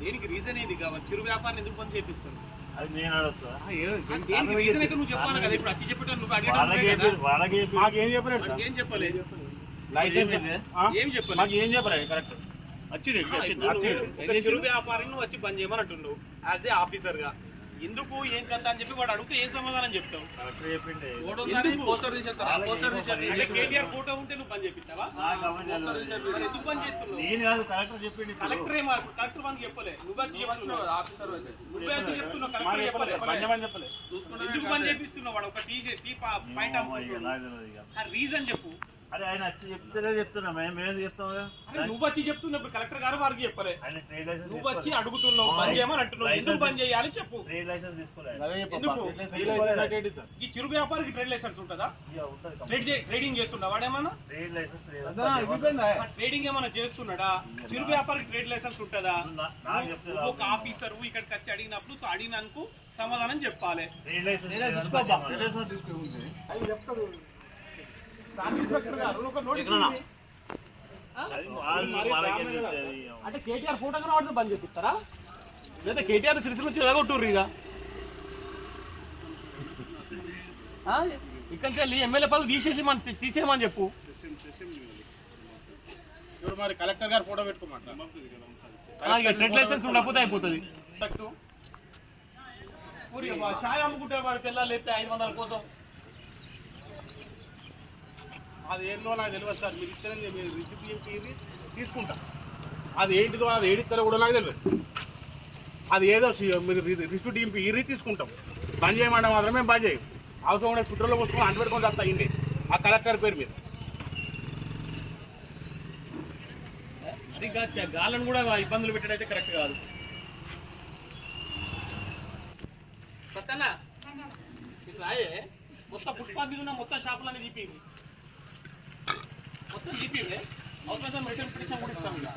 దేనికి రీజన్ ఏంది కావాలి? చిరు వ్యాపారం ఎందుకు బంద్ చేపిస్తారు అది నేను అడుగుతా దేనికి రీజన్ అయితే నువ్వు చెప్పాలి కదా? ఇప్పుడు చెప్పేటప్పుడు నువ్వు అడిగేటప్పుడు వాళ్ళకి చెప్పలేదు ఏం చెప్పలేదు. లైసెన్స్? ఏం చెప్పలేదు? మాకు ఏం చెప్పలేదు కరెక్ట్ వచ్చిండు, వచ్చిండు. చిరు వ్యాపారం నువ్వు వచ్చి బంద్ చేయమని అంటున్నావు యాజ్ ఏ ఆఫీసర్గా. ఎందుకు ఏం కథ అని చెప్పి వాడు అడిగితే ఏం సమాధానం చెప్తావు? అంటే కేటీఆర్ ఫోటో ఉంటే నువ్వు తెలియదు. మరి ఎందుకు చేస్తున్నావు? కలెక్టర్ ఏమో కలెక్టర్ చెప్పలే. నువ్వు నువ్వే చెప్తున్నావు. కలెక్టర్ చెప్పలే బంద్ చేపిస్తున్నావు వాడు? ఒక టీ టీ పాయింట్ రీజన్ చెప్పు. అరే ఆయన వచ్చి చెప్తేనే చెప్తున్నా మేము మేము చెప్తాం నువ్వు వచ్చి చెప్తున్నప్పుడు కలెక్టర్ గారు వారికి చెప్పలే. నువ్వు వచ్చి. అడుగుతున్నావు బంద్ చేయమని అంటున్నావు ఎందుకు బంద్ చేయాలి చెప్పు. ఎందుకు? ఈ చిరు వ్యాపారికి ట్రేడ్ లైసెన్స్ ఉంటుందా? ట్రేడింగ్ చేస్తున్నా వాడేమన్నా ట్రేడ్ లైసెన్స్ లేదు. ఆ ట్రేడింగ్ ఏమైనా చేస్తున్నాడా? చిరు వ్యాపారికి ట్రేడ్ లైసెన్స్ ఉంటుందా? నా- నాకు చెప్తే నువ్వు ఒక ఆఫీసర్ ఇక్కడికి వచ్చి అడిగినప్పుడు అడిగినందుకు సమాధానం చెప్పాలి ట్రేడ్ లైసెన్స్ లేదు. ట్రేడ్ లైసెన్స్ తీసుకుంటే. ఇన్స్పెక్టర్ గారు ఒక నోటీస్. అంటే కేటీఆర్ ఫోటో కనబడితే బంద్ చేపిస్తారా? లేదా కేటీఆర్ సిరిసిల్ల నుంచి ఎలాగొట్టుర్రు ఇక. ఆ? ఇక్కడి నుంచి వెళ్ళి ఎమ్మెల్యే పదవి తీసేసి మన తీసేయమని చెప్పు. ఇప్పుడు మరి కలెక్టర్ గారు ఫోటో పెట్టుకోమంటారు ట్రెడ్ లైసెన్స్ ఉండకపోతే అయిపోతుంది. షాయ్ అమ్ముకుంటే వాడు తెల్లాలి ఎత్తే ఐదు వందల కోసం. అది ఏందో నాకు తెలియదు సార్. మీరు ఇచ్చిన మీరు రిసిప్ట్ ఏంటి తీసుకుంటా. అది ఏంటిదో అది ఏడిస్తారో కూడా నాకు తెలియదు. అది ఏదో మీరు రిసిప్ట్ ఇంపి ఇరి తీసుకుంటాం. బంద్ చేయమంటే మాత్రమే బంద్ చేయం. అవసరం ఉండే ఫుట్రోలో పోసుకొని అంటు పెట్టుకొని వస్తా ఇండి ఆ కలెక్టర్ పేరు మీద. అది కాదు, గాలను కూడా ఇబ్బందులు పెట్టడైతే కరెక్ట్ కాదు. సత్యనా ఇది రాయే. మొత్తం ఫుట్పాత్ మీద ఉన్న మొత్తం షాపులన్నీ తీపివి మొత్తం తీపివే అవసరం రిటర్న్ పిటిషన్ కూడా ఇస్తాం ఇక.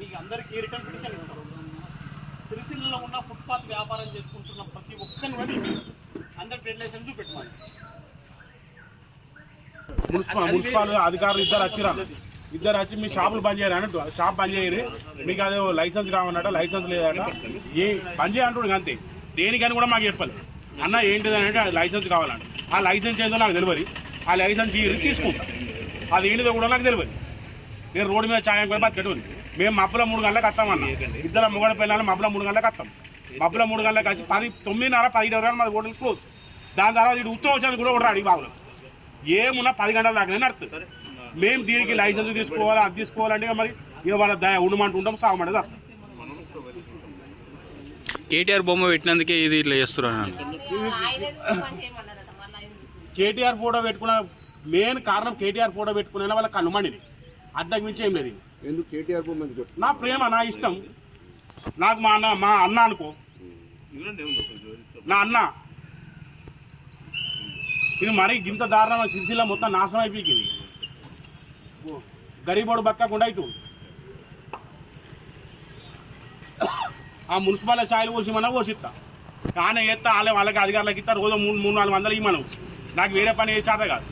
మీకు అందరికీ రిటర్న్ పిటిషన్ ఇస్తాం. సిరిసిల్లలో ఉన్న ఫుట్పాత్ వ్యాపారం చేసుకుంటున్న ప్రతి ఒక్కరిని కూడా అందరి ట్రేడ్ లైసెన్స్ చూపెట్టమని మున్సిపల్ మున్సిపల్ అధికారులు ఇద్దరు వచ్చిరా ఇద్దరు వచ్చి మీ షాపులు బంద్ చేయరు అన్నట్టు. షాప్ బంద్ చేయరు. మీకు అది లైసెన్స్ కావాలన్నట లైసెన్స్ లేదట. ఏ బంద్ చేయంటుడు అంతే. దేనికని కూడా మాకు చెప్పాలి. అన్న ఏంటిది అంటే లైసెన్స్ కావాలంట. ఆ లైసెన్స్ ఏందో నాకు తెలియదు. ఆ లైసెన్స్ తీసుకుంటా. అది ఏంటిదో కూడా నాకు తెలియదు. నేను రోడ్డు మీద ఛాయం కూడా బతికట్టు మేము మబ్బుల మూడు గంటలకు వస్తామన్న ఇద్దరు మొగడ పిల్లలు మబ్బుల మూడు గంటలకు వస్తాం. మబ్బుల మూడు గంటలకు వచ్చి పది తొమ్మిదిన్నర పదిహేడు వరకు మాది హోటల్ క్లోజ్. దాని తర్వాత ఇటు ఉత్సవం వచ్చేది కూడా ఒకటి అడిగి బాబులు ఏమున్నా పది గంటల దాకా నడుతుంది మేము దీనికి లైసెన్స్ తీసుకోవాలి అది తీసుకోవాలంటే మరి ఇక వాళ్ళ దయ ఉండమంటూ ఉంటాం సాగమంటే తప్ప కేటీఆర్ బొమ్మ పెట్టినందుకే ఇది ఇట్లా చేస్తున్నాను కేటీఆర్ ఫోటో పెట్టుకున్న మెయిన్ కారణం కేటీఆర్ ఫోటో పెట్టుకునే వాళ్ళ కనుమండిని అంతకు మించి ఏం లేదు. ఎందుకు కేటీఆర్? నా ప్రేమ నా ఇష్టం. నాకు మా అన్న మా అన్న అనుకో. నా అన్న. ఇది మరి ఇంత దారుణమైన సిరిసిల్ల మొత్తం నాశనం అయిపోయింది. గరీబోడు బతకకుండా అవుతుంది ఆ మున్సిపల్ ఛాయలు పోసిమన్నా పోసిస్తా కానీ ఎత్తా వాళ్ళే వాళ్ళకి అధికారులకు ఇస్తా రోజు మూడు మూడు నాలుగు వందలు ఇవ్వను నాకు వేరే పని చేసేత కాదు.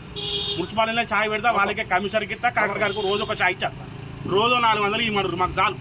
మున్సిపాలిటీలో ఛాయ్ పెడతా వాళ్ళకే కమిషనర్కి ఇస్తా కలెక్టర్ గారికి రోజు ఒక ఛాయ్ ఇచ్చేస్తా. రోజు నాలుగు వందలు ఇవ్వమన్నారు మాకు చాలు.